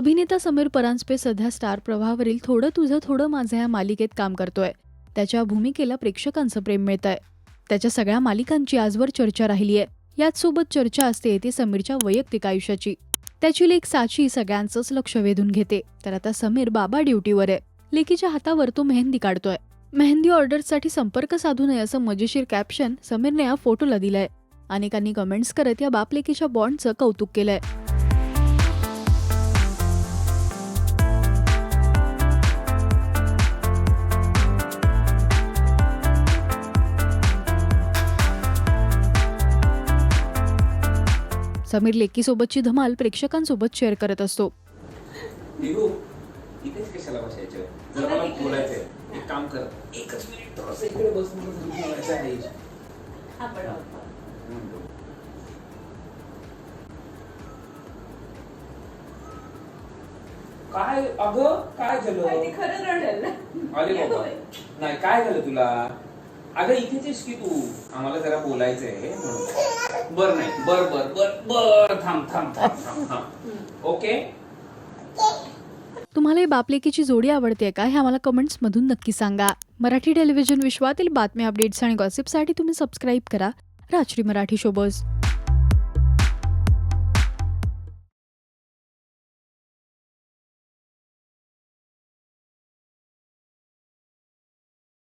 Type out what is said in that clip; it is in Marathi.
अभिनेता समीर परांजपे सध्या स्टार प्रवाहावरील थोडं तुझं थोडं माझं या मालिकेत काम करतोय. त्याच्या भूमिकेला प्रेक्षकांचं प्रेम मिळतंय. आहे त्याच्या सगळ्या मालिकांची आजवर चर्चा राहिली आहे याच सोबत चर्चा असते ती समीरच्या वैयक्तिक आयुष्याची. त्याची लेख साची सगळ्यांचंच लक्ष वेधून घेते. तर आता समीर बाबा ड्युटीवर आहे. लेकीच्या हातावर तो मेहंदी काढतोय. मेहंदी ऑर्डरसाठी संपर्क साधू नये असं मजेशीर कॅप्शन समीरने या फोटोला दिलंय. अनेकांनी कमेंट्स करत या बापलेकीच्या बॉन्डचं कौतुक केलंय. समीर लेकीसोबतची धमाल प्रेक्षकांसोबत शेअर करत असतो. काय अगं काय झालं? नाही काय झालं तुला? अगं इथेच की तू. आम्हाला जरा बोलायचंय. म्हणून बर नाही. बर बर बर बर. थांब थांब थांब थांब थांब. ओके? तुम्हाला ही बापलेकीची जोडी आवडते का? हे आम्हाला कमेंट्समधून नक्की सांगा. मराठी टेलिव्हिजन विश्वातील बातम्या अपडेट्स आणि गॉसिपसाठी तुम्ही सबस्क्राईब करा. राजश्री मराठी शोबज